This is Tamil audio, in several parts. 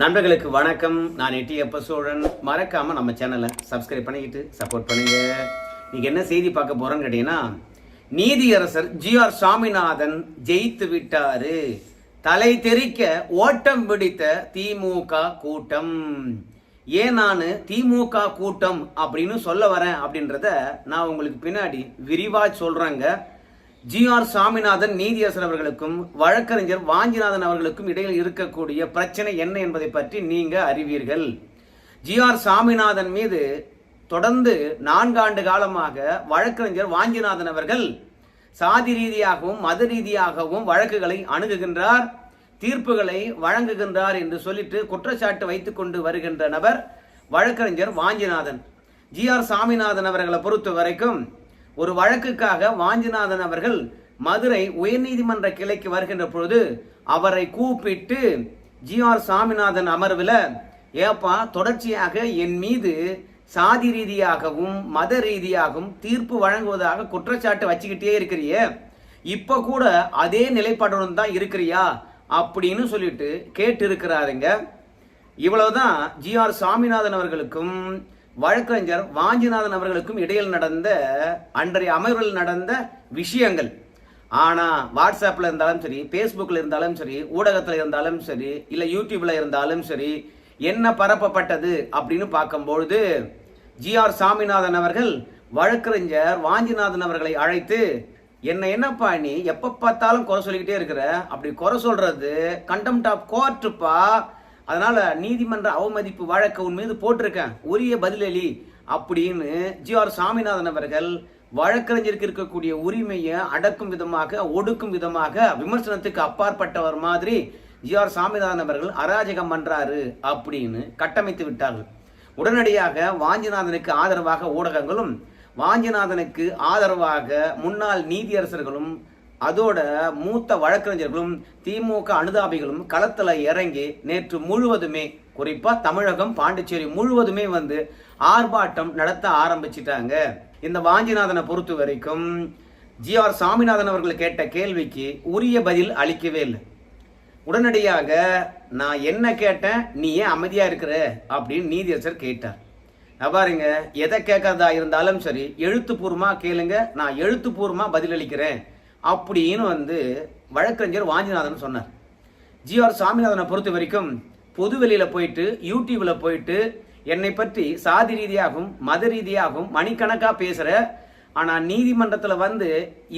நண்பர்களுக்கு வணக்கம். நான் எட்டி எப்ப சோழன். மறக்காம நம்ம சேனலை சப்ஸ்கிரைப் பண்ணிக்கிட்டு சப்போர்ட் பண்ணுங்க. நீங்கள் என்ன செய்தி பார்க்க போறோம்னு கேட்டீங்கன்னா நீதியரசர் ஜி ஆர் சாமிநாதன் ஜெயித்து விட்டாரு. தலை தெறிக்க ஓட்டம் பிடித்த திமுக கூட்டம். ஏன் நான் திமுக கூட்டம் அப்படின்னு சொல்ல வரேன் அப்படின்றத நான் உங்களுக்கு பின்னாடி விரிவாக சொல்கிறேங்க ஜி ஆர் சாமிநாதன் நீதியரசன் அவர்களுக்கும் வழக்கறிஞர் வாஞ்சிநாதன் அவர்களுக்கும் இடையில் இருக்கக்கூடிய பிரச்சனை என்ன என்பதை பற்றி நீங்க அறிவீர்கள். ஜி ஆர் சாமிநாதன் மீது தொடர்ந்து நான்காண்டு காலமாக வழக்கறிஞர் வாஞ்சிநாதன் அவர்கள் சாதி ரீதியாகவும் மத ரீதியாகவும் வழக்குகளை அணுகுகின்றார் தீர்ப்புகளை வழங்குகின்றார் என்று சொல்லிட்டு குற்றச்சாட்டு வைத்துக் கொண்டு வருகின்ற நபர் வழக்கறிஞர் வாஞ்சிநாதன். ஜி ஆர் சாமிநாதன் அவர்களை பொறுத்த வரைக்கும் ஒரு வழக்குக்காக வாஞ்சிநாதன் அவர்கள் மதுரை உயர்நீதிமன்ற கிளைக்கு வருகின்ற பொழுது அவரை கூப்பிட்டு ஜி ஆர் சாமிநாதன் அமர்வில் ஏப்பா தொடர்ச்சியாக என் மீது சாதி ரீதியாகவும் மத ரீதியாகவும் தீர்ப்பு வழங்குவதாக குற்றச்சாட்டு வச்சுக்கிட்டே இருக்கிறியே. இப்போ கூட அதே நிலைப்பாடுடன் தான் இருக்கிறியா? அப்படின்னு சொல்லிட்டு கேட்டு இருக்கிறாருங்க இவ்வளவுதான் ஜி ஆர் சாமிநாதன் அவர்களுக்கும் வழக்கறிஞர் வாஞ்சிநாதன் அவர்களுக்கும் இடையில் நடந்த அன்றைய அமர்வில் நடந்த விஷயங்கள். ஆனால் வாட்ஸ்அப்பில் இருந்தாலும் சரி ஃபேஸ்புக்கில் இருந்தாலும் சரி ஊடகத்தில் இருந்தாலும் சரி இல்லை யூடியூப்பில் இருந்தாலும் சரி என்ன பரப்பப்பட்டது அப்படின்னு பார்க்கும்பொழுது ஜி ஆர் சாமிநாதன் அவர்கள் வழக்கறிஞர் வாஞ்சிநாதன் அவர்களை அழைத்து என்ன என்னப்பா நீ எப்போ பார்த்தாலும் குறை சொல்லிக்கிட்டே இருக்கிற? அப்படி குறை சொல்கிறது கண்டெம்ட் ஆஃப் கோர்ட்டுப்பா அதனால நீதிமன்ற அவமதிப்பு வழக்கு உன் மீது போட்டிருக்கேன். உரிய பதிலளி அப்படின்னு ஜி ஆர் சாமிநாதன் அவர்கள் வழக்கறிஞருக்கு இருக்கக்கூடிய உரிமையை அடக்கும் விதமாக ஒடுக்கும் விதமாக விமர்சனத்துக்கு அப்பாற்பட்டவர் மாதிரி ஜி ஆர் சாமிநாதன் அவர்கள் அராஜகம் பண்றாரு அப்படின்னு கட்டமைத்து விட்டார்கள். உடனடியாக வாஞ்சிநாதனுக்கு ஆதரவாக ஊடகங்களும் வாஞ்சிநாதனுக்கு ஆதரவாக முன்னாள் நீதியரசர்களும் அதோட மூத்த வழக்கறிஞர்களும் திமுக அனுதாபிகளும் களத்துல இறங்கி நேற்று முழுவதுமே குறிப்பா தமிழகம் பாண்டிச்சேரி முழுவதுமே வந்து ஆர்ப்பாட்டம் நடத்த ஆரம்பிச்சிட்டாங்க. இந்த வாஞ்சிநாதனை பொறுத்த வரைக்கும் ஜி ஆர் சாமிநாதன் அவர்கள் கேட்ட கேள்விக்கு உரிய பதில் அளிக்கவே இல்லை. உடனடியாக நான் என்ன கேட்டேன்? நீ ஏன் அமைதியாக இருக்கிற? அப்படின்னு நீதியரசர் கேட்டார். நான் பாருங்க எதை கேட்கறதா இருந்தாலும் சரி எழுத்துப்பூர்வமாக கேளுங்க நான் எழுத்துப்பூர்வமாக பதிலளிக்கிறேன். அப்படின்னு வந்து வழக்கறிஞர் வாஞ்சிநாதன் சொன்னார். ஜி ஆர் சாமிநாதனை பொறுத்த வரைக்கும் பொதுவெளியில போயிட்டு யூடியூப்ல போயிட்டு என்னை பற்றி சாதி ரீதியாகவும் மத ரீதியாகவும் மணிக்கணக்காக பேசுகிற ஆனால் நீதிமன்றத்தில் வந்து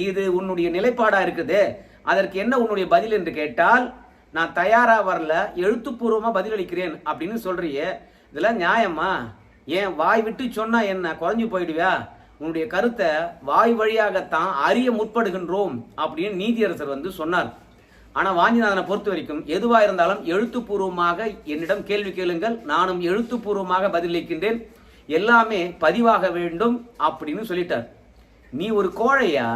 இது உன்னுடைய நிலைப்பாடாக இருக்குது அதற்கு என்ன உன்னுடைய பதில் என்று கேட்டால் நான் தயாராக வரல எழுத்துப்பூர்வமாக பதிலளிக்கிறேன் அப்படின்னு சொல்றியே இதெல்லாம் நியாயமா? ஏன் வாய் விட்டு சொன்னால் என்ன குறைஞ்சி போயிடுவியா? உன்னுடைய கருத்தை வாய் வழியாகத்தான் அறிய முற்படுகின்றோம் அப்படின்னு நீதியரசர் வந்து சொன்னார். ஆனால் வாஞ்சிநாதனை பொறுத்த வரைக்கும் எதுவாக இருந்தாலும் எழுத்துப்பூர்வமாக என்னிடம் கேள்வி கேளுங்கள் நானும் எழுத்துப்பூர்வமாக பதிலளிக்கின்றேன் எல்லாமே பதிவாக வேண்டும் அப்படின்னு சொல்லிட்டார். நீ ஒரு கோழையா?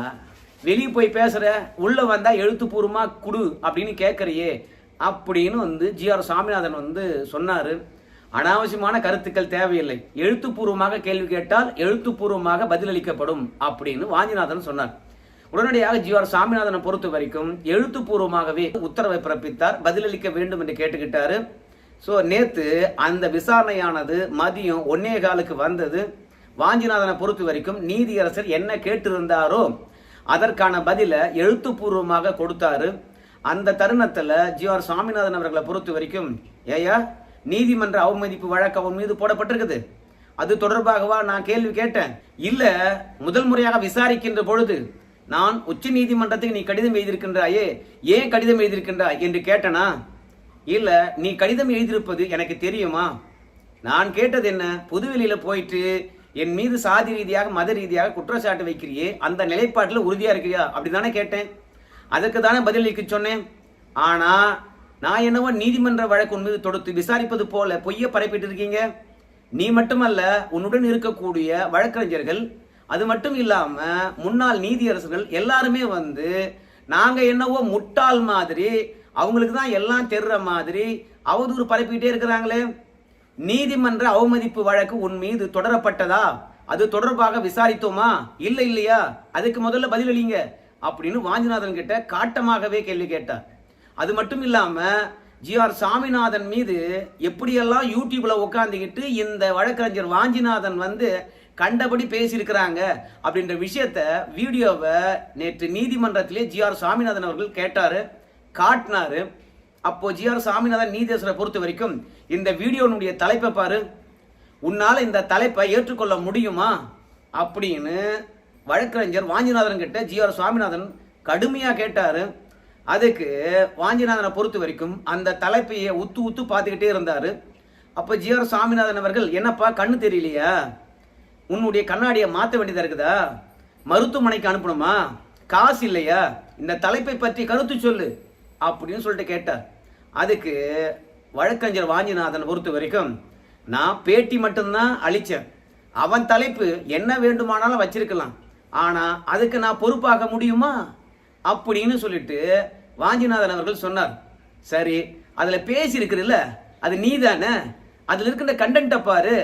வெளியே போய் பேசுகிற உள்ளே வந்தால் எழுத்துப்பூர்வமாக குடு அப்படின்னு கேட்குறியே அப்படின்னு வந்து ஜி ஆர் சாமிநாதன் வந்து சொன்னார். அனாவசியமான கருத்துக்கள் தேவையில்லை. எழுத்துப்பூர்வமாக கேள்வி கேட்டால் எழுத்துப்பூர்வமாக பதிலளிக்கப்படும் அப்படின்னு வாஞ்சிநாதன் சொன்னார். உடனடியாக ஜி ஆர் சாமிநாதனை பொறுத்த வரைக்கும் எழுத்துப்பூர்வமாகவே உத்தரவை பிறப்பித்தார் பதிலளிக்க வேண்டும் என்று கேட்டுக்கிட்டாரு. ஸோ நேத்து அந்த விசாரணையானது மதியம் ஒன்னே காலுக்கு வந்தது. வாஞ்சிநாதனை பொறுத்த வரைக்கும் நீதியரசர் என்ன கேட்டிருந்தாரோ அதற்கான பதிலை எழுத்துப்பூர்வமாக கொடுத்தாரு. அந்த தருணத்தில் ஜி ஆர் சாமிநாதன் அவர்களை பொறுத்த வரைக்கும் ஏயா நீதிமன்ற அவமதிப்பு வழக்கு அவன் மீது போடப்பட்டிருக்குது. அது தொடர்பாகவா நான் கேள்வி கேட்டேன். இல்ல முதல் முறையாக விசாரிக்கின்ற பொழுது நான் உச்ச நீதிமன்றத்துக்கு நீ கடிதம் எழுதியிருக்கின்றாயே ஏன் கடிதம் எழுதியிருக்கின்றாய் என்று கேட்டனா? இல்ல நீ கடிதம் எழுதியிருப்பது எனக்கு தெரியுமா? நான் கேட்டது என்ன? புதுவெளியில போயிட்டு என் மீது சாதி ரீதியாக மத ரீதியாக குற்றச்சாட்டு வைக்கிறியே அந்த நிலைப்பாட்டில் உறுதியா இருக்கிறியா அப்படிதானே கேட்டேன். அதுக்கு தானே பதிலளிக்க சொன்னேன். ஆனா நான் என்னவோ நீதிமன்ற வழக்கு உன் மீது தொடுத்து விசாரிப்பது போல பொய்ய பரப்பிட்டு இருக்கீங்க நீ மட்டுமல்ல உன்னுடன் இருக்கக்கூடிய வழக்கறிஞர்கள் அது மட்டும் இல்லாம முன்னாள் நீதியரசர்கள் எல்லாருமே வந்து நாங்க என்னவோ முட்டாள் மாதிரி அவங்களுக்கு தான் எல்லாம் தெரிற மாதிரி அவதூறு பரப்பிக்கிட்டே இருக்கிறாங்களே? நீதிமன்ற அவமதிப்பு வழக்கு உன் மீது தொடரப்பட்டதா? அது தொடர்பாக விசாரித்தோமா? இல்லை இல்லையா? அதுக்கு முதல்ல பதிலளிங்க அப்படின்னு வாஞ்சிநாதன் கிட்ட காட்டமாகவே கேள்வி கேட்டார். அது மட்டும் இல்லாமல் ஜிஆர் சாமிநாதன் மீது எப்படியெல்லாம் யூடியூப்ல உட்காந்துக்கிட்டு இந்த வழக்கறிஞர் வாஞ்சிநாதன் வந்து கண்டபடி பேசியிருக்கிறாங்க அப்படின்ற விஷயத்த வீடியோவை நேற்று நீதிமன்றத்திலே ஜிஆர் சாமிநாதன் அவர்கள் கேட்டாரு காட்டினாரு. அப்போ ஜிஆர் சாமிநாதன் நீதேஸ்வரை பொறுத்த வரைக்கும் இந்த வீடியோனுடைய தலைப்பை பாரு. உன்னால இந்த தலைப்பை ஏற்றுக்கொள்ள முடியுமா? அப்படின்னு வழக்கறிஞர் வாஞ்சிநாதன் கிட்ட ஜிஆர் சுவாமிநாதன் கடுமையாக கேட்டாரு. அதுக்கு வாஞ்சிநாதனை பொறுத்த வரைக்கும் அந்த தலைப்பையை உத்து உத்து பார்த்துக்கிட்டே இருந்தார். அப்போ ஜிஆர் சாமிநாதன் அவர்கள் என்னப்பா கண்ணு தெரியலையா? உன்னுடைய கண்ணாடியை மாற்ற வேண்டியதாக இருக்குதா? மருத்துவமனைக்கு அனுப்பணுமா? காசு இல்லையா? இந்த தலைப்பை பற்றி கருத்து சொல்லு அப்படின்னு சொல்லிட்டு கேட்டார். அதுக்கு வழக்கறிஞர் வாஞ்சிநாதன் பொறுத்த வரைக்கும் நான் பேட்டி மட்டும்தான் அழித்தேன் அவன் தலைப்பு என்ன வேண்டுமானாலும் வச்சிருக்கலாம். ஆனால் அதுக்கு நான் பொறுப்பாக முடியுமா? அப்படின்னு சொல்லிட்டு வாஞ்சிநாதன் அவர்கள் சொன்னார் சரி அதில் பேசி அது நீ தானே அதில் இருக்கின்ற கண்டென்ட்டை பாரு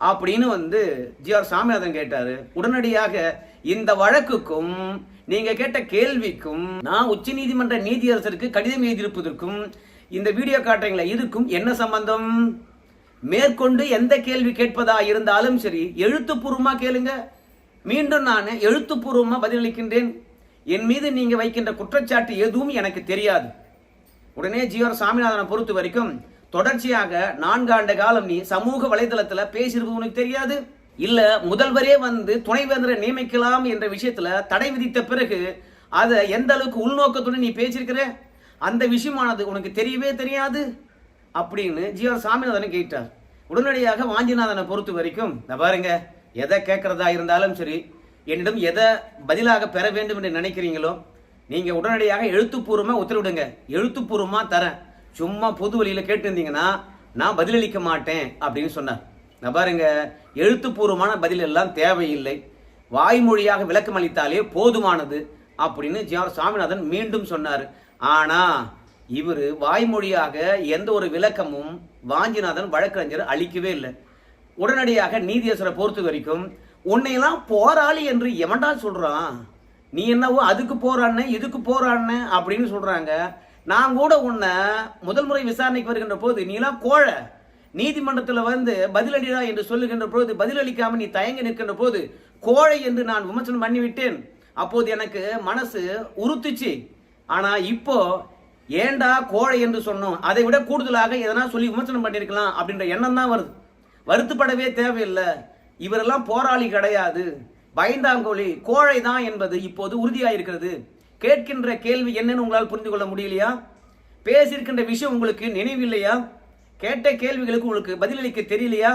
அப்படின்னு வந்து ஜி ஆர் சாமிநாதன் கேட்டார். உடனடியாக இந்த வழக்குக்கும் நீங்க கேட்ட கேள்விக்கும் நான் உச்ச நீதிமன்ற நீதியரசருக்கு கடிதம் எழுதியிருப்பதற்கும் இந்த வீடியோ காட்டுறீங்களா இதுக்கும் என்ன சம்பந்தம்? மேற்கொண்டு எந்த கேள்வி கேட்பதா இருந்தாலும் சரி எழுத்துப்பூர்வமா கேளுங்க. மீண்டும் நான் எழுத்துப்பூர்வமா பதிலளிக்கின்றேன். என் மீது நீங்க வைக்கின்ற குற்றச்சாட்டு எதுவும் எனக்கு தெரியாது. உடனே ஜிஆர் சாமிநாதனை பொறுத்த வரைக்கும் தொடர்ச்சியாக நான்காண்டு காலம் நீ சமூக வலைதளத்துல பேசியிருப்பது உனக்கு தெரியாது? இல்ல முதல்வரே வந்து துணைவேந்தரை நியமிக்கலாம் என்ற விஷயத்துல தடை விதித்த பிறகு அதை எந்த அளவுக்கு உள்நோக்கத்துடன் நீ பேசியிருக்கிற? அந்த விஷயமானது உனக்கு தெரியவே தெரியாது? அப்படின்னு ஜிஆர் சாமிநாதனை கேட்டார். உடனடியாக வாஞ்சிநாதனை பொறுத்த வரைக்கும் இந்த பாருங்க எதை கேட்கறதா இருந்தாலும் சரி என்னிடம் எதை பதிலாக பெற வேண்டும் என்று நினைக்கிறீங்களோ நீங்கள் உடனடியாக எழுத்துப்பூர்வமாக உத்தரவிடுங்க எழுத்துப்பூர்வமாக தரேன். சும்மா பொது வழியில் கேட்டிருந்தீங்கன்னா நான் பதிலளிக்க மாட்டேன் அப்படின்னு சொன்னார். நான் பாருங்க எழுத்துப்பூர்வமான பதில் எல்லாம் தேவையில்லை. வாய்மொழியாக விளக்கம் அளித்தாலே போதுமானது அப்படின்னு ஜி சாமிநாதன் மீண்டும் சொன்னார். ஆனால் இவர் வாய்மொழியாக எந்த ஒரு விளக்கமும் வாஞ்சிநாதன் வழக்கறிஞர் அளிக்கவே இல்லை. உடனடியாக நீதியரசரை பொறுத்த வரைக்கும் உன்னையெல்லாம் போராளி என்று எவன்டா சொல்கிறான் நீ என்னவோ அதுக்கு போராடின இதுக்கு போராடின அப்படின்னு சொல்கிறாங்க நான் கூட உன்னை முதல் முறை விசாரணைக்கு வருகின்ற போது நீலாம் கோழை. நீதிமன்றத்தில் வந்து பதிலடிடா என்று சொல்லுகின்ற போது பதிலளிக்காமல் நீ தயங்கி நிற்கின்ற போது கோழை என்று நான் விமர்சனம் பண்ணிவிட்டேன். அப்போது எனக்கு மனசு உறுத்துச்சு. ஆனால் இப்போ ஏண்டா கோழை என்று சொன்னோம்? அதை விட கூடுதலாக எதனா சொல்லி விமர்சனம் பண்ணியிருக்கலாம் அப்படின்ற எண்ணம் தான் வருது. வருத்தப்படவே தேவையில்லை. இவரெல்லாம் போராளி கிடையாது. பயந்தாங்கோலி கோழை தான் என்பது இப்போது உறுதியாயிருக்கிறது. கேட்கின்ற கேள்வி என்னன்னு உங்களால் புரிந்து கொள்ள முடியலையா? பேசியிருக்கின்ற விஷயம் உங்களுக்கு நினைவில்லையா? கேட்ட கேள்விகளுக்கு உங்களுக்கு பதிலளிக்க தெரியலையா?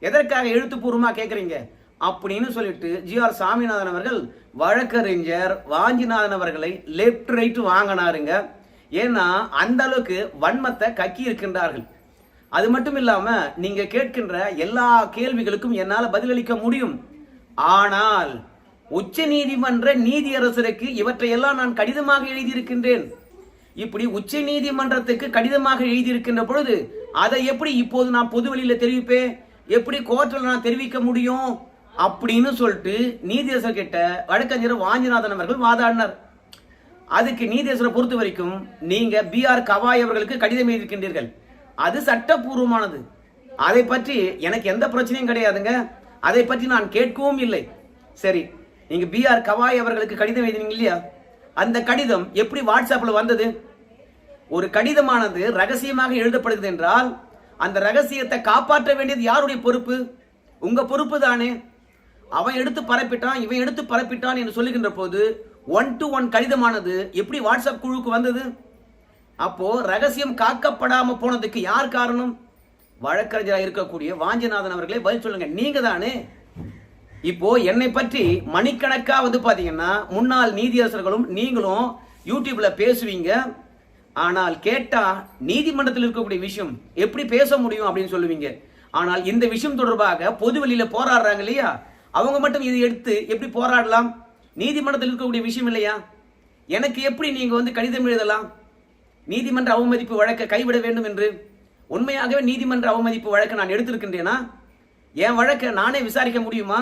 எதற்காக எழுத்துப்பூர்வமாக கேட்குறீங்க? அப்படின்னு சொல்லிட்டு ஜி ஆர் சாமிநாதன் அவர்கள் வழக்கறிஞர் வாஞ்சிநாதன் அவர்களை லெஃப்ட் ரைட்டு வாங்கினாருங்க. ஏன்னா அந்த அளவுக்கு வன்மத்தை கக்கி இருக்கின்றார்கள் அது மட்டும் இல்லாம நீங்க கேட்கின்ற எல்லா கேள்விகளுக்கும் என்னால பதிலளிக்க முடியும். ஆனால் உச்ச நீதிமன்ற நீதியரசருக்கு இவற்றையெல்லாம் நான் கடிதமாக எழுதியிருக்கின்றேன். இப்படி உச்ச நீதிமன்றத்துக்கு கடிதமாக எழுதியிருக்கின்ற பொழுது அதை எப்படி இப்போது நான் பொது வெளியில தெரிவிப்பேன்? எப்படி கோர்ட்டில் நான் தெரிவிக்க முடியும்? அப்படின்னு சொல்லிட்டு நீதியரசர் கிட்ட வழக்கறிஞர் வாஞ்சிநாதன் அவர்கள் வாதாடினார். அதுக்கு நீதியரசரை பொறுத்த வரைக்கும் நீங்க பி ஆர் கவாய் அவர்களுக்கு கடிதம் எழுதியிருக்கின்றீர்கள். அது சட்டப்பூர்வமானது. அதை பற்றி எனக்கு எந்த பிரச்சனையும் கிடையாதுங்க. அதை பற்றி நான் கேட்கவும் இல்லை. சரி நீங்க பி ஆர் கவாய் அவர்களுக்கு கடிதம் எழுதினீங்க இல்லையா? அந்த கடிதம் எப்படி வாட்ஸ்அப்பில் வந்தது? ஒரு கடிதமானது ரகசியமாக எழுதப்படுகிறது என்றால் அந்த ரகசியத்தை காப்பாற்ற வேண்டியது யாருடைய பொறுப்பு? உங்க பொறுப்பு தானே. அவன் எடுத்து பரப்பிட்டான் இவன் எடுத்து பரப்பிட்டான் என்று சொல்லுகின்ற போது ஒன் டு ஒன் கடிதமானது எப்படி வாட்ஸ்அப் குழுவுக்கு வந்தது? அப்போ ரகசியம் காக்கப்படாம போனதுக்கு யார் காரணம்? வழக்கறிஞராக இருக்கக்கூடிய வாஞ்சிநாதன் அவர்களே பதில் சொல்லுங்க. நீங்க தானே? இப்போ என்னை பற்றி மணிக்கணக்கா வந்து பாத்தீங்கன்னா முன்னாள் நீதியரசர்களும் நீங்களும் யூடியூப்ல பேசுவீங்க. ஆனால் கேட்டா நீதிமன்றத்தில் இருக்கக்கூடிய விஷயம் எப்படி பேச முடியும் அப்படின்னு சொல்லுவீங்க. ஆனால் இந்த விஷயம் தொடர்பாக பொது வெளியில போராடுறாங்க இல்லையா? அவங்க மட்டும் இதை எடுத்து எப்படி போராடலாம்? நீதிமன்றத்தில் இருக்கக்கூடிய விஷயம் இல்லையா? எனக்கு எப்படி நீங்க வந்து கடிதம் எழுதலாம்? நீதிமன்ற அவமதிப்பு வழக்கை கைவிட வேண்டும் என்று உண்மையாகவே நீதிமன்ற அவமதிப்பு வழக்கை நான் எடுத்திருக்கின்றேனா? என் வழக்கை நானே விசாரிக்க முடியுமா?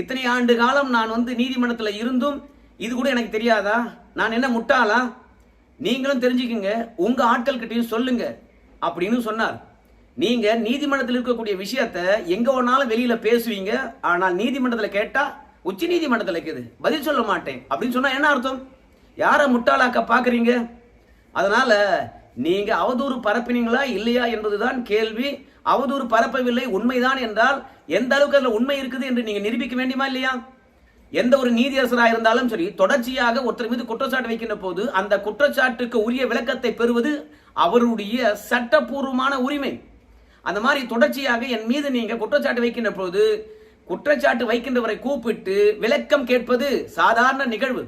இத்தனை ஆண்டு காலம் நான் வந்து நீதிமன்றத்தில் இருந்தும் இது கூட எனக்கு தெரியாதா? நான் என்ன முட்டாளா? நீங்களும் தெரிஞ்சுக்குங்க. உங்கள் ஆட்கள் கிட்டயும் சொல்லுங்க. அப்படின்னு சொன்னார். நீங்கள் நீதிமன்றத்தில் இருக்கக்கூடிய விஷயத்த எங்கே ஒன்னாலும் வெளியில் பேசுவீங்க. ஆனால் நீதிமன்றத்தில் கேட்டால் உச்ச நீதிமன்றத்தில் இருக்குது. பதில் சொல்ல மாட்டேன். அப்படின்னு சொன்னால் என்ன அர்த்தம்? யாரை முட்டாளாக்க பார்க்குறீங்க அதனால நீங்க அவதூறு பரப்பினீங்களா இல்லையா என்பதுதான் கேள்வி. அவதூறு பரப்பவில்லை உண்மைதான் என்றால் எந்த அளவுக்கு அதில் உண்மை இருக்குது என்று நீங்க நிரூபிக்க வேண்டுமா இல்லையா? எந்த ஒரு நீதியரசராக இருந்தாலும் சரி தொடர்ச்சியாக ஒருத்தர் மீது குற்றச்சாட்டு வைக்கின்ற போது அந்த குற்றச்சாட்டுக்கு உரிய விளக்கத்தை பெறுவது அவருடைய சட்டப்பூர்வமான உரிமை. அந்த மாதிரி தொடர்ச்சியாக என் மீது நீங்க குற்றச்சாட்டு வைக்கின்ற போது குற்றச்சாட்டு வைக்கின்றவரை கூப்பிட்டு விளக்கம் கேட்பது சாதாரண நிகழ்வு.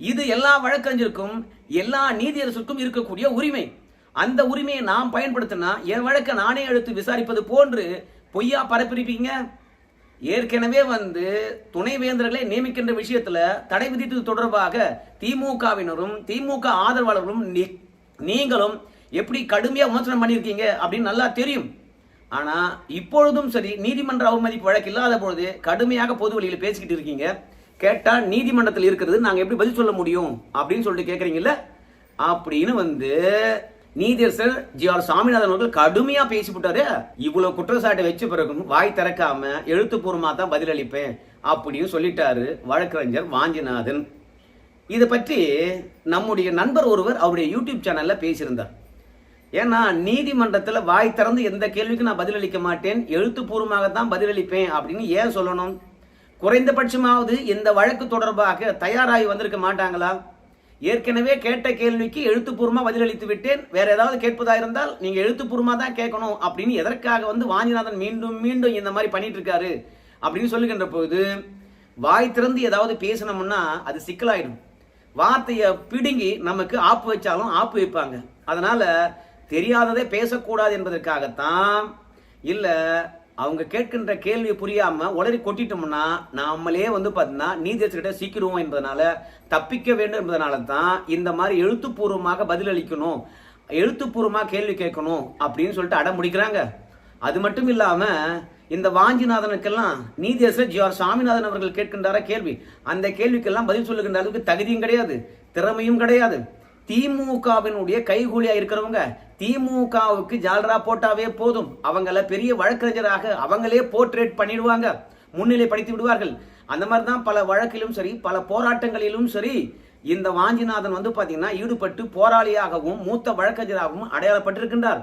இது எல்லா வழக்கறிஞருக்கும் எல்லா நீதியரசுக்கும் இருக்கக்கூடிய உரிமை. அந்த உரிமையை நாம் பயன்படுத்தினா என் வழக்கை நானே எடுத்து விசாரிப்பது போன்று பொய்யா பரப்பிருப்பீங்க? ஏற்கனவே வந்து துணைவேந்தர்களை நியமிக்கின்ற விஷயத்துல தடை விதித்தது தொடர்பாக திமுகவினரும் திமுக ஆதரவாளர்களும் நீ- நீங்களும் எப்படி கடுமையா விமர்சனம் பண்ணியிருக்கீங்க அப்படின்னு நல்லா தெரியும். ஆனா இப்பொழுதும் சரி நீதிமன்ற அவமதிப்பு வழக்கு இல்லாத பொழுது கடுமையாக பொது வழியில் பேசிக்கிட்டு இருக்கீங்க. கேட்டா நீதிமன்றத்தில் இருக்கிறது நாங்க எப்படி பதில் சொல்ல முடியும்? அப்படின்னு சொல்லிட்டு கேக்குறீங்கல்ல? அப்படின்னு வந்து நீதியரசர் ஜி ஆர் சாமிநாதன் அவர்கள் கடுமையா பேசிவிட்டாரு. இவ்வளவு குற்றச்சாட்டை வச்சு பிறகும் வாய் திறக்காம எழுத்துப்பூர்வமா தான் பதிலளிப்பேன் அப்படின்னு சொல்லிட்டாரு வழக்கறிஞர் வாஞ்சிநாதன். இதை பற்றி நம்முடைய நண்பர் ஒருவர் அவருடைய யூடியூப் சேனல்ல பேசியிருந்தார். ஏன்னா நீதிமன்றத்தில் வாய் திறந்து எந்த கேள்விக்கும் நான் பதிலளிக்க மாட்டேன் எழுத்துப்பூர்வமாக தான் பதிலளிப்பேன் அப்படின்னு ஏன் சொல்லணும்? குறைந்தபட்சமாவது இந்த வழக்கு தொடர்பாக தயாராகி வந்திருக்க மாட்டாங்களா? ஏற்கனவே கேட்ட கேள்விக்கு எழுத்துப்பூர்வமாக பதிலளித்து விட்டேன். வேற ஏதாவது கேட்பதா இருந்தால் நீங்க எழுத்துப்பூர்வமாக தான் கேட்கணும் அப்படின்னு எதற்காக வந்து வாஞ்சிநாதன் மீண்டும் மீண்டும் இந்த மாதிரி பண்ணிட்டு இருக்காரு அப்படின்னு சொல்லுகின்ற போது வாய் திறந்து ஏதாவது பேசணும்னா அது சிக்கலாயிடும். வார்த்தையை பிடுங்கி நமக்கு ஆப்பு வச்சாலும் ஆப்பு வைப்பாங்க. அதனால தெரியாததே பேசக்கூடாது என்பதற்காகத்தான் இல்லை அவங்க கேட்கின்ற கேள்வி புரியாம உளறி கொட்டிட்டோம்னா நாமளே வந்து பார்த்தீங்கன்னா நீதியரசர்கிட்ட சீக்கிரம் என்பதனால தப்பிக்க வேண்டும் என்பதனால தான் இந்த மாதிரி எழுத்துப்பூர்வமாக பதிலளிக்கணும். எழுத்துப்பூர்வமாக கேள்வி கேட்கணும் அப்படின்னு சொல்லிட்டு அடம் முடிக்கிறாங்க அது மட்டும் இல்லாம இந்த வாஞ்சிநாதனுக்கெல்லாம் நீதியரசர் ஜி ஆர் சாமிநாதன் அவர்கள் கேட்கின்றார கேள்வி? அந்த கேள்விக்கெல்லாம் பதில் சொல்லுகின்ற அளவுக்கு தகுதியும் கிடையாது திறமையும் கிடையாது. திமுகவினுடைய கைகூலியா இருக்கிறவங்க திமுகவுக்கு ஜால்ரா போட்டாவே போதும். அவங்கள பெரிய வழக்கறிஞராக அவங்களே போர்ட்ரேட் பண்ணிடுவாங்க. முன்னிலை படித்து விடுவார்கள். அந்த மாதிரி தான் பல வழக்கிலும் சரி பல போராட்டங்களிலும் சரி இந்த வாஞ்சிநாதன் வந்து பாத்தீங்கன்னா ஈடுபட்டு போராளியாகவும் மூத்த வழக்கறிஞராகவும் அடையாளப்பட்டிருக்கின்றார்.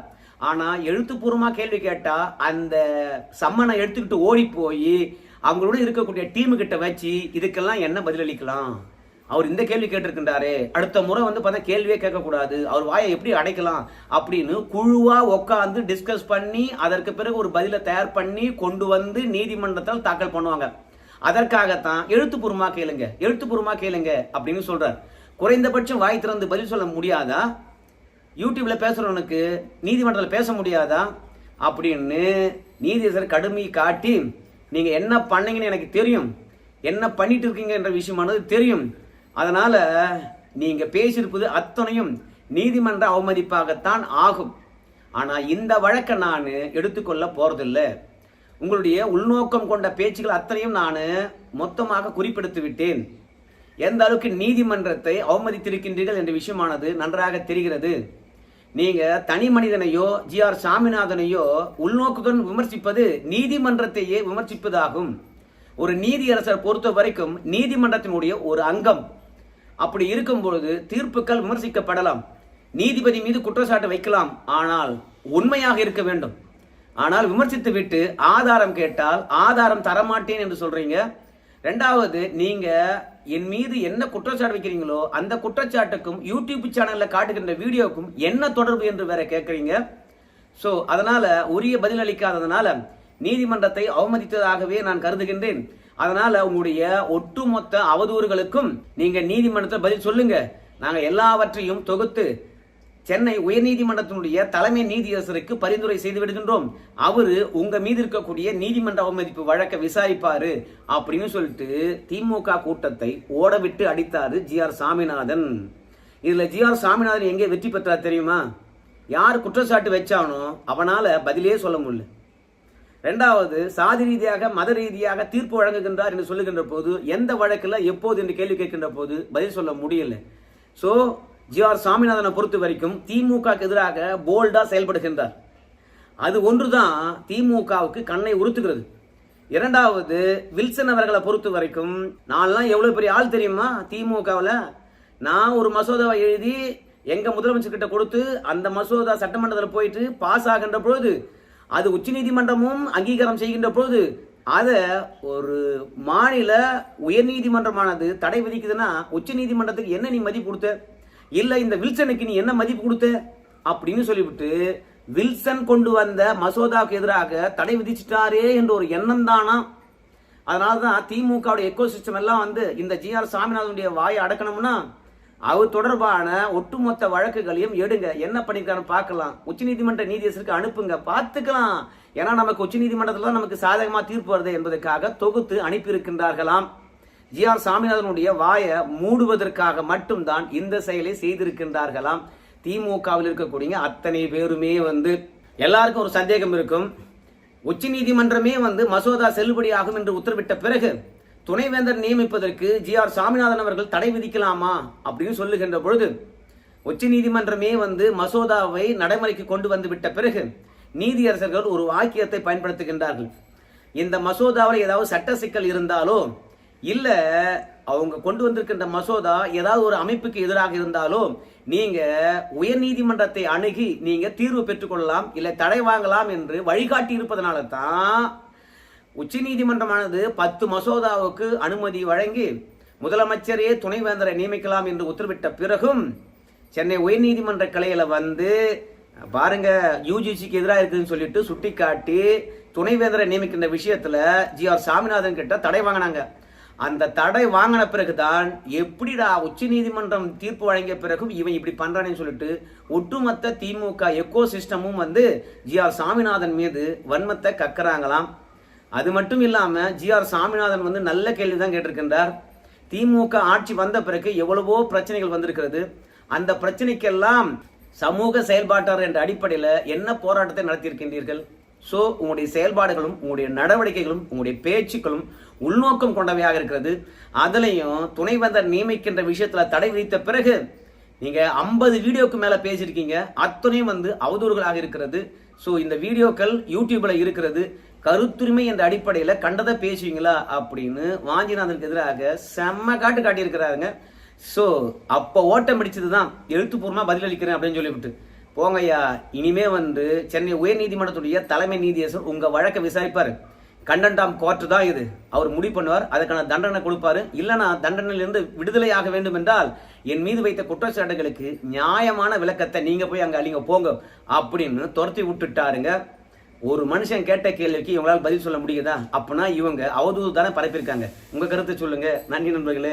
ஆனா எழுத்துப்பூர்வமா கேள்வி கேட்டா அந்த சம்மனை எடுத்துக்கிட்டு ஓடி போய் அவங்களோட இருக்கக்கூடிய டீமு கிட்ட வச்சு இதுக்கெல்லாம் என்ன பதிலளிக்கலாம்? அவர் இந்த கேள்வி கேட்டிருக்கின்றாரே. அடுத்த முறை வந்து பார்த்தா கேள்வியே கேட்கக்கூடாது. அவர் வாயை எப்படி அடைக்கலாம் அப்படின்னு குழுவா உட்காந்து டிஸ்கஸ் பண்ணி அதற்கு பிறகு ஒரு பதிலை தயார் பண்ணி கொண்டு வந்து நீதிமன்றத்தில் தாக்கல் பண்ணுவாங்க. அதற்காகத்தான் எழுத்துப்பூர்வமாக கேளுங்க எழுத்துப்பூர்வமாக கேளுங்க அப்படின்னு சொல்றார். குறைந்தபட்சம் வாய் திறந்து பதில் சொல்ல முடியாதா? யூடியூப்ல பேசுறவனுக்கு நீதிமன்றத்தில் பேச முடியாதா? அப்படின்னு நீதியரசர் கடுமை காட்டி நீங்க என்ன பண்ணீங்கன்னு எனக்கு தெரியும். என்ன பண்ணிட்டு இருக்கீங்க என்ற விஷயமானது தெரியும். அதனால் நீங்கள் பேசியிருப்பது அத்தனையும் நீதிமன்ற அவமதிப்பாகத்தான் ஆகும். ஆனால் இந்த வழக்கை நான் எடுத்துக்கொள்ள போகிறதில்லை உங்களுடைய உள்நோக்கம் கொண்ட பேச்சுகள் அத்தனையும் நான் மொத்தமாக குறிப்பிடுத்து விட்டேன். எந்த அளவுக்கு நீதிமன்றத்தை அவமதித்திருக்கின்றீர்கள் என்ற விஷயமானது நன்றாக தெரிகிறது. நீங்கள் தனி மனிதனையோ ஜி ஆர் சாமிநாதனையோ உள்நோக்குடன் விமர்சிப்பது நீதிமன்றத்தையே விமர்சிப்பதாகும். ஒரு நீதியரசர் பொறுத்த வரைக்கும் நீதிமன்றத்தினுடைய ஒரு அங்கம் அப்படி இருக்கும் பொழுது தீர்ப்புகள் விமர்சிக்கப்படலாம். நீதிபதி மீது குற்றச்சாட்டு வைக்கலாம். ஆனால் உண்மையாக இருக்க வேண்டும். ஆனால் விமர்சித்து விட்டு ஆதாரம் கேட்டால் ஆதாரம் தரமாட்டேன் என்று சொல்றீங்க. ரெண்டாவது நீங்க என் மீது என்ன குற்றச்சாட்டு வைக்கிறீங்களோ அந்த குற்றச்சாட்டுக்கும் யூடியூப் சேனல்ல காட்டுகின்ற வீடியோக்கும் என்ன தொடர்பு என்று வேற கேட்குறீங்க. ஸோ அதனால உரிய பதில் அளிக்காததுனால நீதிமன்றத்தை அவமதித்ததாகவே நான் கருதுகின்றேன். அதனால உங்களுடைய ஒட்டுமொத்த அவதூறுகளுக்கும் நீங்க நீதிமன்றத்தை பதில் சொல்லுங்க. நாங்க எல்லாவற்றையும் தொகுத்து சென்னை உயர்நீதிமன்றத்தினுடைய தலைமை நீதியரசருக்கு பரிந்துரை செய்து விடுகின்றோம். அவரு உங்க மீது இருக்கக்கூடிய நீதிமன்ற அவமதிப்பு வழக்கை விசாரிப்பாரு அப்படின்னு சொல்லிட்டு திமுக கூட்டத்தை ஓடவிட்டு அடித்தாரு ஜி ஆர் சாமிநாதன். இதுல ஜி ஆர் சாமிநாதன் எங்கே வெற்றி பெற்றார் தெரியுமா? யார் குற்றச்சாட்டு வச்சானோ அவனால பதிலே சொல்ல முடியல. ரெண்டாவது சாதி ரீதியாக மத ரீதியாக தீர்ப்பு வழங்குகின்றார் என்று சொல்லுகின்ற போது எந்த வழக்கில் எப்போது என்று கேள்வி கேட்கின்ற போது பதில் சொல்ல முடியல. ஸோ ஜி ஆர் சாமிநாதனை பொறுத்த வரைக்கும் திமுகக்கு எதிராக போல்டாக செயல்படுகின்றார். அது ஒன்று தான் திமுகவுக்கு கண்ணை உறுத்துகிறது. இரண்டாவது வில்சன் அவர்களை பொறுத்த வரைக்கும் நான்லாம் எவ்வளோ பெரிய ஆள் தெரியுமா? திமுகவில் நான் ஒரு மசோதாவை எழுதி எங்கள் முதலமைச்சர்கிட்ட கொடுத்து அந்த மசோதா சட்டமன்றத்தில் போயிட்டு பாஸ் ஆகின்ற பொழுது அது உச்சநீதிமன்றமும் அங்கீகாரம் செய்கின்ற பொழுது அதை ஒரு மாநில உயர்நீதிமன்றமானது தடை விதிக்குதுன்னா உச்சநீதிமன்றத்துக்கு என்ன நீ மதிப்பு கொடுத்த? இல்லை இந்த வில்சனுக்கு நீ என்ன மதிப்பு கொடுத்த? அப்படின்னு சொல்லிவிட்டு வில்சன் கொண்டு வந்த மசோதாவுக்கு எதிராக தடை விதிச்சிட்டாரே என்ற ஒரு எண்ணம் தானா அதனால தான் திமுகவுடைய எக்கோ சிஸ்டம் எல்லாம் வந்து இந்த ஜி ஆர் சாமிநாதனுடைய வாயை அடக்கணும்னா அது தொடர்பான ஒட்டுமொத்த வழக்குகளையும் எடுங்க. என்ன பண்ணிருக்கான்னு பார்க்கலாம். உச்சநீதிமன்ற நீதியரசருக்கு அனுப்புங்க. பார்த்துக்கலாம். ஏன்னா நமக்கு உச்சநீதிமன்றத்தில் தான் நமக்கு சாதகமாக தீர்ப்பு வருது என்பதற்காக தொகுத்து அனுப்பியிருக்கின்றார்களாம். ஜி ஆர் சாமிநாதனுடைய வாயை மூடுவதற்காக மட்டும்தான் இந்த செயலை செய்திருக்கின்றார்களாம். திமுகவில் இருக்கக்கூடிய அத்தனை பேருமே வந்து எல்லாருக்கும் ஒரு சந்தேகம் இருக்கும். உச்சநீதிமன்றமே வந்து மசோதா செல்லுபடியாகும் என்று உத்தரவிட்ட பிறகு துணைவேந்தர் நியமிப்பதற்கு ஜி ஆர் சாமிநாதன் அவர்கள் தடை விதிக்கலாமா அப்படின்னு சொல்லுகின்ற பொழுது உச்ச நீதிமன்றமே வந்து மசோதாவை நடைமுறைக்கு கொண்டு வந்து விட்ட பிறகு நீதியரசர்கள் ஒரு வாக்கியத்தை பயன்படுத்துகின்றார்கள். இந்த மசோதாவில் ஏதாவது சட்ட சிக்கல் இருந்தாலோ இல்லை அவங்க கொண்டு வந்திருக்கின்ற மசோதா ஏதாவது ஒரு அமைப்புக்கு எதிராக இருந்தாலோ நீங்க உயர் நீதிமன்றத்தை அணுகி நீங்க தீர்வு பெற்றுக்கொள்ளலாம் இல்லை தடை வாங்கலாம் என்று வழிகாட்டி இருப்பதனால தான் உச்சநீதிமன்றமானது பத்து மசோதாவுக்கு அனுமதி வழங்கி முதலமைச்சரே துணைவேந்தரை நியமிக்கலாம் என்று உத்தரவிட்ட பிறகும் சென்னை உயர்நீதிமன்ற கிளையில வந்து பாருங்க யூஜிசிக்கு எதிராக இருக்குதுன்னு சொல்லிட்டு சுட்டிக்காட்டி துணைவேந்தரை நியமிக்கின்ற விஷயத்துல ஜி ஆர் சாமிநாதன் கிட்ட தடை வாங்கினாங்க. அந்த தடை வாங்கின பிறகுதான் எப்படிடா உச்ச நீதிமன்றம் தீர்ப்பு வழங்கிய பிறகும் இவன் இப்படி பண்றானேன்னு சொல்லிட்டு ஒட்டுமொத்த திமுக எக்கோ சிஸ்டமும் வந்து ஜி ஆர் சாமிநாதன் மீது வன்மத்தை கக்கறாங்களாம். அது மட்டும் இல்லாமல் ஜி ஆர் சாமிநாதன் வந்து நல்ல கேள்வி தான் கேட்டிருக்கின்றார். திமுக ஆட்சி வந்த பிறகு எவ்வளவோ பிரச்சனைகள் வந்திருக்கிறது. அந்த பிரச்சனைக்கெல்லாம் சமூக செயல்பாட்டாளர் என்ற அடிப்படையில் என்ன போராட்டத்தை நடத்தியிருக்கின்றீர்கள்? ஸோ உங்களுடைய செயல்பாடுகளும் உங்களுடைய நடவடிக்கைகளும் உங்களுடைய பேச்சுக்களும் உள்நோக்கம் கொண்டவையாக இருக்கிறது. அதுலேயும் துணைவேந்தர் நியமிக்கின்ற விஷயத்தில் தடை விதித்த பிறகு நீங்கள் ஐம்பது வீடியோக்கு மேலே பேசியிருக்கீங்க. அத்தனையும் வந்து அவதூறுகளாக இருக்கிறது. ஸோ இந்த வீடியோக்கள் யூடியூப்பில் இருக்கிறது. கருத்துரிமை என்ற அடிப்படையில் கண்டதை பேசுவீங்களா அப்படின்னு வாஞ்சிநாதனுக்கு எதிராக செம்ம காட்டு காட்டியிருக்கிறாருங்க. ஸோ அப்போ ஓட்டம் பிடிச்சது தான் எழுத்துப்பூர்வமாக பதிலளிக்கிறேன் அப்படின்னு சொல்லிவிட்டு. போங்கய்யா இனிமே வந்து சென்னை உயர்நீதிமன்றத்துடைய தலைமை நீதியரசர் உங்கள் வழக்கை விசாரிப்பார். கண்டன்டாம் கோர்ட்டு தான் இது. அவர் முடிவு பண்ணுவார் அதுக்கான தண்டனை கொடுப்பாரு. இல்லைனா தண்டனையிலிருந்து விடுதலை ஆக வேண்டும் என்றால் என் மீது வைத்த குற்றச்சாட்டுகளுக்கு நியாயமான விளக்கத்தை நீங்கள் போய் அங்கே அழிங்க போங்க அப்படின்னு துரத்தி விட்டுட்டாருங்க. ஒரு மனுஷன் கேட்ட கேள்விக்கு இவங்களால் பதில் சொல்ல முடியுதா? அப்படின்னா இவங்க அவதூறு தானே பரப்பியிருக்காங்க. உங்க கருத்தை சொல்லுங்க. நன்றி நண்பர்களே.